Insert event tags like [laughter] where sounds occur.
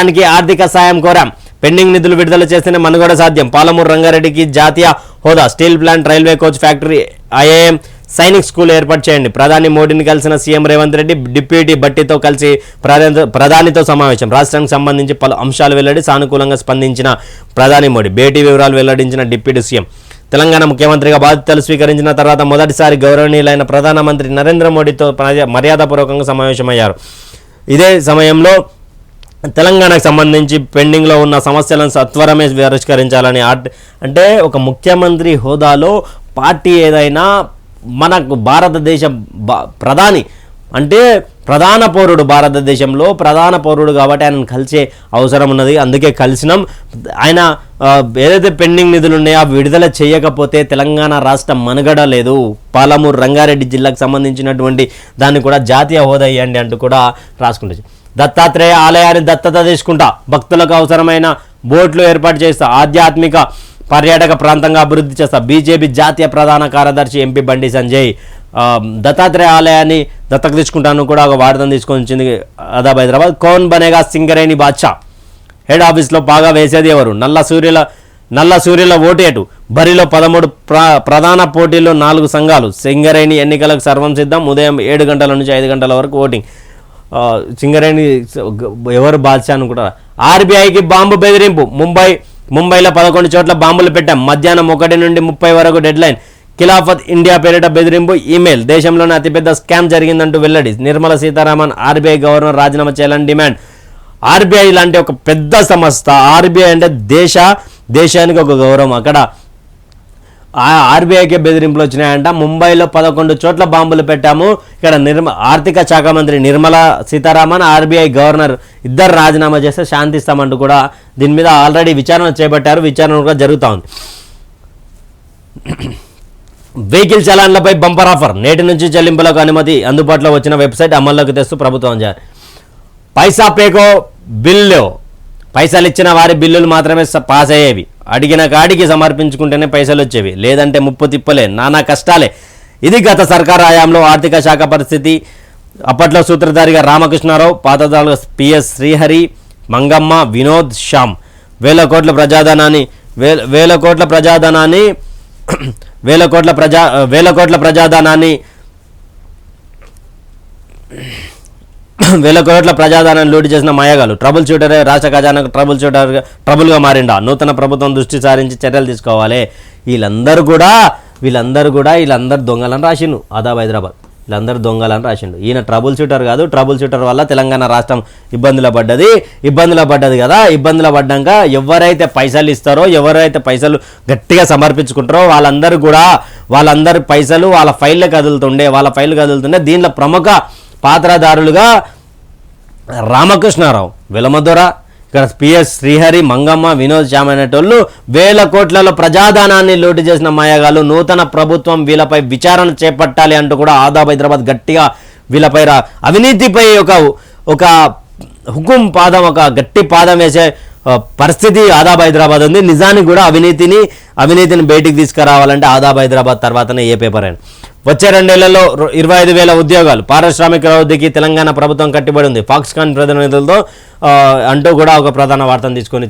దానికి ఆర్థిక సాయం కోరాం. పెండింగ్ నిధులు విడుదల చేస్తేనే మనుగడ సాధ్యం. పాలమూరు రంగారెడ్డికి జాతీయ హోదా. Steel plant railway coach factory IAM Sainik school ఏర్పాటు చేయండి. ప్రధాని మోడీని కలిసిన సీఎం రేవంత్ రెడ్డి డిప్యూటీ భట్టితో కలిసి ప్రధానితో సమావేశం. రాష్ట్రానికి సంబంధించి పలు అంశాలు వెల్లడి సానుకూలంగా స్పందించిన ప్రధాని మోడీ భేటీ వివరాలు వెల్లడించిన డిప్యూటీ సీఎం. తెలంగాణ ముఖ్యమంత్రిగా బాధ్యతలు స్వీకరించిన తర్వాత మొదటిసారి గౌరవనీయులైన ప్రధానమంత్రి నరేంద్ర మోడీతో మర్యాదపూర్వకంగా సమావేశమయ్యారు. ఇదే సమయంలో తెలంగాణకు సంబంధించి పెండింగ్లో ఉన్న సమస్యలను సత్వరమే పరిష్కరించాలని ఆర్ట్- అంటే ఒక ముఖ్యమంత్రి హోదాలో పార్టీ ఏదైనా మనకు భారతదేశ బా- ప్రధాని అంటే ప్రధాన పౌరుడు భారతదేశంలో ప్రధాన పౌరుడు కాబట్టి ఆయనను కలిసే అవసరం ఉన్నది. అందుకే కలిసినాం. ఆయన ఏదైతే పెండింగ్ నిధులు ఉన్నాయో అవి విడుదల చేయకపోతే తెలంగాణ రాష్ట్రం మనుగడ లేదు. పాలమూరు రంగారెడ్డి జిల్లాకు సంబంధించినటువంటి దాన్ని కూడా జాతీయ హోదా ఇవ్వండి అంటూ కూడా రాసుకుంటుంది. దత్తాత్రేయ ఆలయాన్ని దత్తత తీసుకుంటా. భక్తులకు అవసరమైన బోట్లు ఏర్పాటు చేస్తా. ఆధ్యాత్మిక పర్యాటక ప్రాంతంగా అభివృద్ధి చేస్తా. బీజేపీ జాతీయ ప్రధాన కార్యదర్శి ఎంపీ బండి సంజయ్. దత్తాత్రేయ ఆలయాన్ని దత్తకు తీసుకుంటాను కూడా ఒక వార్తను తీసుకొని వచ్చింది. అదాబ్ హైదరాబాద్. కౌన్ బనేగా సింగరేణి బాద్షా. హెడ్ ఆఫీస్లో బాగా వేసేది ఎవరు? నల్ల సూర్యుల నల్ల సూర్యుల ఓటేటు బరిలో పదమూడు ప్ర ప్రధాన పోటీల్లో నాలుగు సంఘాలు. సింగరేణి ఎన్నికలకు సర్వం సిద్ధం. ఉదయం ఏడు గంటల నుంచి ఐదు గంటల వరకు ఓటింగ్. సింగరేణి ఎవరు బాద్షా అనుకుంటారా ఆర్బీఐకి బాంబు బెదిరింపు. ముంబై ముంబైలో పదకొండు చోట్ల బాంబులు పెట్టాం. మధ్యాహ్నం ఒకటి నుండి ముప్పై వరకు డెడ్ లైన్. ఖిలాఫత్ ఇండియా పేరిట బెదిరింపు ఈమెయిల్ దేశంలోనే అతిపెద్ద స్కామ్ జరిగిందంటూ వెల్లడి. నిర్మల సీతారామన్ ఆర్బీఐ గవర్నర్ రాజీనామా చేయాలని డిమాండ్. ఆర్బీఐ లాంటి ఒక పెద్ద సంస్థ ఆర్బీఐ అంటే దేశ దేశానికి ఒక గౌరవం. అక్కడ ఆర్బీఐకి బెదిరింపులు వచ్చినాయంట. ముంబైలో పదకొండు చోట్ల బాంబులు పెట్టాము. ఇక్కడ నిర్మ ఆర్థిక శాఖ మంత్రి నిర్మలా సీతారామన్ ఆర్బీఐ గవర్నర్ ఇద్దరు రాజీనామా చేస్తే శాంతిస్తామంటూ కూడా దీని మీద ఆల్రెడీ విచారణ చేపట్టారు. విచారణ కూడా జరుగుతూ ఉంది. వెహికల్ చలాన్లపై బంపర్ ఆఫర్. నేటి నుంచి చెల్లింపులకు అనుమతి అందుబాటులో వచ్చిన వెబ్సైట్ అమల్లోకి తెస్తూ ప్రభుత్వం పైసా పేకో బిల్లు. పైసలు ఇచ్చిన వారి బిల్లులు మాత్రమే పాస్ అయ్యేవి అడిగిన కాడికి సమర్పించుకుంటేనే పైసలు వచ్చేవి లేదంటే ముప్పు తిప్పలే. నానా కష్టాలే. ఇది గత సర్కార్ హయాంలో ఆర్థిక శాఖ పరిస్థితి. అప్పట్లో సూత్రధారిగా రామకృష్ణారావు పాతదారులు పిఎస్ శ్రీహరి మంగమ్మ వినోద్ శ్యామ్. వేల కోట్ల ప్రజాధనాన్ని వేల వేల కోట్ల ప్రజాధనాన్ని [clears throat] వేల కోట్ల ప్రజా వేల కోట్ల ప్రజాధనాన్ని వేల కోట్ల ప్రజాధనాన్ని లూటి చేసిన మాయగాలు ట్రబుల్ షూటరే రాష్ట్ర ఖజానాకు ట్రబుల్ షూటర్ ట్రబుల్గా మారిండా. నూతన ప్రభుత్వం దృష్టి సారించి చర్యలు తీసుకోవాలి. వీళ్ళందరూ కూడా వీళ్ళందరూ కూడా వీళ్ళందరూ దొంగలని రాసిండు ఆదాబ్ హైదరాబాద్. వీళ్ళందరూ దొంగలని రాసిండు ఈయన ట్రబుల్ షూటర్ కాదు ట్రబుల్ షూటర్ వల్ల తెలంగాణ రాష్ట్రం ఇబ్బందులు పడ్డది. ఇబ్బందులు పడ్డది కదా. ఇబ్బందులు పడ్డాక ఎవరైతే పైసలు ఇస్తారో ఎవరైతే పైసలు గట్టిగా సమర్పించుకుంటారో వాళ్ళందరూ కూడా వాళ్ళందరి పైసలు వాళ్ళ ఫైళ్ళే కదులుతుండే వాళ్ళ ఫైల్ కదులుతుండే. దీనిలో ప్రముఖ పాత్రదారులుగా రామకృష్ణారావు విలమదొర ఇక్కడ పిఎస్ శ్రీహరి మంగమ్మ వినోద్ శ్యామ్ అనేటోళ్ళు వేల కోట్లలో ప్రజాధనాన్ని లోటు చేసిన మాయగాలు నూతన ప్రభుత్వం వీళ్ళపై విచారణ చేపట్టాలి అంటూ కూడా ఆదాబ్ హైదరాబాద్ గట్టిగా వీళ్ళపై రా అవినీతిపై ఒక ఒక హుకుం పాదం ఒక గట్టి పాదం వేసే పరిస్థితి ఆదాబ్ హైదరాబాద్ ఉంది. నిజానికి కూడా అవినీతిని అవినీతిని బయటికి తీసుకురావాలంటే ఆదాబ్ హైదరాబాద్ తర్వాతనే ఏ పేపర్ అయినా. వచ్చే రెండేళ్ళలో ఇరవై ఐదు వేల ఉద్యోగాలు. పారిశ్రామిక అభివృద్ధికి తెలంగాణ ప్రభుత్వం కట్టుబడి ఉంది. ఫాక్స్కాన్ ప్రతినిధులతో అంటూ కూడా ఒక ప్రధాన వార్తను తీసుకొని